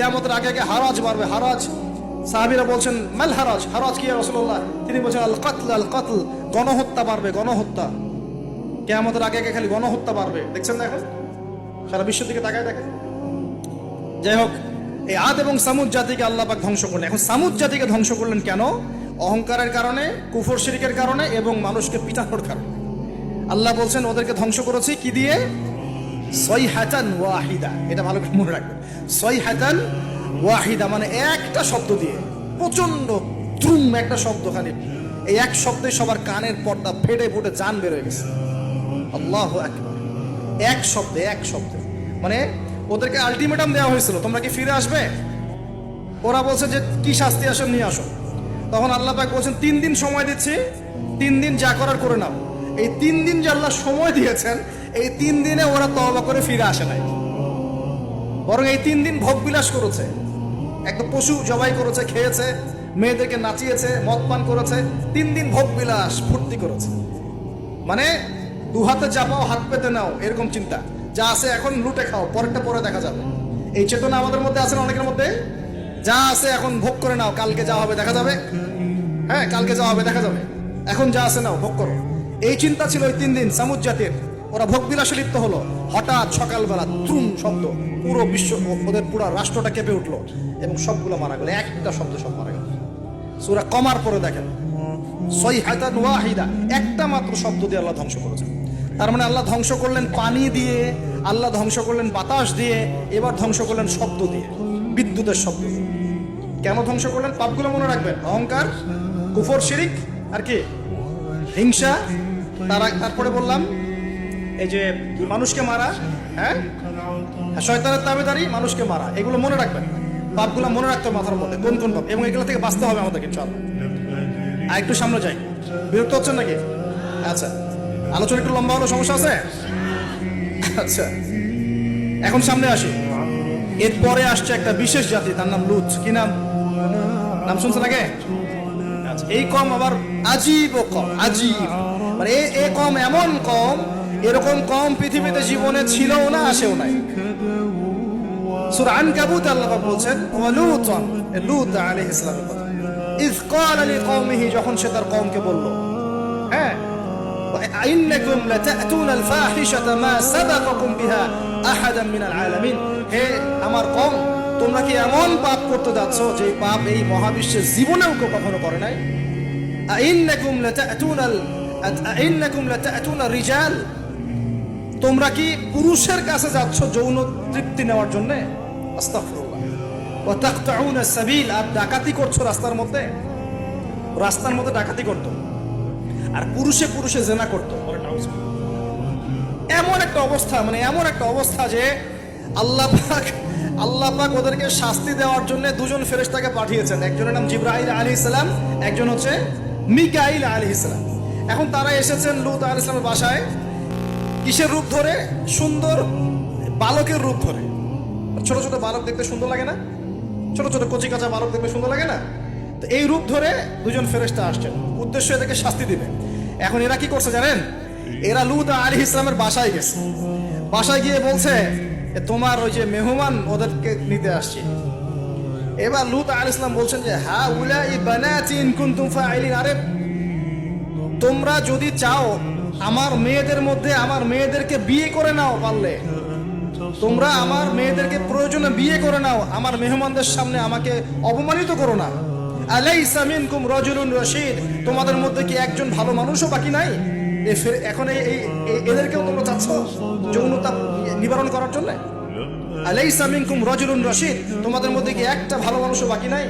কেয়ামতের আগে আগে হারাজ বাড়বে হারাজ। সাহাবিরা বলছেন, মাল হারাজ? হারাজ কি রসুল্লাহ তিনি বলছেন, আল কাতল আল কাতল, গণহত্যা বাড়বে গণহত্যা। কেয়ামতের আগে আগে খালি গণহত্যা বাড়বে দেখছেন এখন? সারা বিশ্বের দিকে তাকায় দেখেন। যাই হোক, এই আদ এবং সামুদ জাতিকে আল্লাহ পাক ধ্বংস করলেন। এখন সামুদ জাতিকে ধ্বংস করলেন কেন? অহংকারের কারণে, কুফর শিরিকের কারণে এবং মানুষকে পিটানোর কারণে। আল্লাহ বলছেন, ওদেরকে ধ্বংস করেছি কি দিয়ে? সই হাতান ওয়াহিদা। এটা ভালো করে মনে রাখবেন। সই হাতান ওয়াহিদা মানে একটা শব্দ দিয়ে প্রচণ্ড দ্রুম একটা শব্দ খালি এই এক শব্দে সবার কানের পর্দা ফেটে ফুটে জান বের হয়ে গেছে। আল্লাহ আকবার। এক শব্দে এক শব্দে। মানে ওদেরকে আলটিমেটাম দেওয়া হয়েছিল, তোমরা কি ফিরে আসবে? ওরা বলছে যে, কি শাস্তি আসো নিয়ে আসো। তখন আল্লাহ পাক বলছেন, তিন দিন সময় দিচ্ছি, তিন দিন যা করার করে নাও। এই তিন দিন যে আল্লাহ সময় দিয়েছেন এই তিন দিনে ওরা তওবা করে ফিরে আসে নাই। বরং এই তিন দিন ভোগ বিলাস করেছে। একদম পশু জবাই করেছে, খেয়েছে, মেয়েদেরকে নাচিয়েছে, মদ পান করেছে, তিন দিন ভোগ বিলাস, ফুর্তি করেছে। মানে দু হাতে চাপাও, হাত পেতে নাও, এরকম চিন্তা। যা আছে এখন লুটে খাও, পরেরটা পরে দেখা যাবে। এই চেতনা আমাদের মধ্যে আছে না অনেকের মধ্যে? যা আছে এখন ভোগ করে নাও, কালকে যা হবে দেখা যাবে? হ্যাঁ কালকে যা হবে দেখা যাবে। এখন যা আছে নাও, ভোগ করো। এই চিন্তা ছিল ওই তিন দিন, সামুদ জাতির। ওরা ভোগ বিলাসে লিপ্ত হলো। হঠাৎ সকালবেলা ত্রুম শব্দ। পুরো বিশ্ব ওদের পুরো রাষ্ট্রটা কেঁপে উঠল এবং সবগুলো মারা গেল। একটা শব্দ সব মারা গেল। সুরা কমার পরে দেখেন, সৈহাতান ওয়াহিদা, একটা মাত্র শব্দ দিয়ে আল্লাহ ধ্বংস করেছেন তার মানে আল্লাহ ধ্বংস করলেন পানি দিয়ে, আল্লাহ ধ্বংস করলেন বাতাস দিয়ে, এবার ধ্বংস করলেন শব্দ দিয়ে, বিদ্যুতের শব্দ দিয়ে। কেন ধ্বংস করলেন? পাপগুলো মনে রাখবেন। অহংকার, কুফর, শিরিক, আর কি? হিংসা। তারা তারপরে বললাম এই যে মানুষকে মারা হ্যাঁ? হ্যাঁ, শয়তানের তাবেদারি মানুষকে মারা এগুলো মনে রাখবেন। পাপগুলো মনে রাখতে হবে মাথার মধ্যে কোন কোন পাপ এবং এগুলো থেকে বাঁচতে হবে আমাদেরকে চল আর একটু সামনে যাই। বিরক্ত হচ্ছেন নাকি? আচ্ছা আলোচনা একটু লম্বা হলো সমস্যা আছে? আচ্ছা এখন সামনে আসি। এরপরে আসছে একটা বিশেষ জাতি তার নাম লুত কি নাম? নাম শুনছেন আগে? আচ্ছা, এই কম আবার আজীব কম আজীব। মানে এ কম এমন কম এরকম কম পৃথিবীতে জীবনে ছিলও না, আসেও নাই। সুরান কাবুত আল্লাহ বলছেন ওয়ালুতন লুত আলাইহিস সালামের কথা। ইজ ক্বালা যখন সে তার কওমকে বলল হ্যাঁ ইন্নাকুম ফাহিশাতা মা সাবাকাকুম বিহা আলামিন হে আমার কওম, তোমরা কি এমন পাপ করতে যাচ্ছ যে পাপ এই মহাবিশ্বের জীবনেও কেউ কখনো করে নাই? ইন্নাকুম লাতাতুনাল ইন্নাকুম লাতাতুনাল রিজাল তোমরা কি পুরুষের কাছে যাচ্ছ যৌন তৃপ্তি নেওয়ার জন্য? আর ডাকাতি করছ রাস্তার মধ্যে? রাস্তার মধ্যে ডাকাতি করতো। আর পুরুষে পুরুষে জেনা করতো। এমন একটা অবস্থা মানে এমন একটা অবস্থা যে আল্লাহ পাক আল্লাহ পাক ওদেরকে শাস্তি দেওয়ার জন্য দুজন ফেরেশতাকে পাঠিয়েছেন। একজনের নাম জিব্রাহিল আলী ইসলাম একজন হচ্ছে মিকাইল আলী ইসলাম এখন তারা এসেছেন লুত আলী ইসলামের বাসায়। কিসের রূপ ধরে? সুন্দর বালকের রূপ ধরে। ছোট ছোট বালক দেখতে সুন্দর লাগে না? ছোট ছোট কচি কাঁচা বালক দেখতে সুন্দর লাগে না? তো এই রূপ ধরে দুজন ফেরেশতা আসছেন। উদ্দেশ্য এদেরকে শাস্তি দিবে। এখন এরা কি করছে জানেন? এরা লুত আলী ইসলামের বাসায় গেছে। বাসায় গিয়ে বলছে তোমার ওই যে মেহমান ওদেরকে নিতে আসছে। এবার লুত আল ইসলাম বলছেন যে হ্যাঁ উলাই বানাতিন কুনতুম ফাইলিন। আরে, তোমরা যদি চাও আমার মেয়েদের মধ্যে আমার মেয়েদেরকে বিয়ে করে নাও পারলে। তোমরা আমার মেয়েদেরকে প্রয়োজনে বিয়ে করে নাও। আমার মেহমানদের সামনে আমাকে অপমানিত করো না। আলাইসা মিনকুম রাজুলুন রশিদ। তোমাদের মধ্যে কি একজন ভালো মানুষও বাকি নাই? এ ফের- এখন এই এদেরকেও তোমরা চাচ্ছ যৌনতা নিবারণ করার জন্য? আলাইসা মিনকুম রাজুলুন রশিদ। তোমাদের মধ্যে কি একটা ভালো মানুষও বাকি নাই?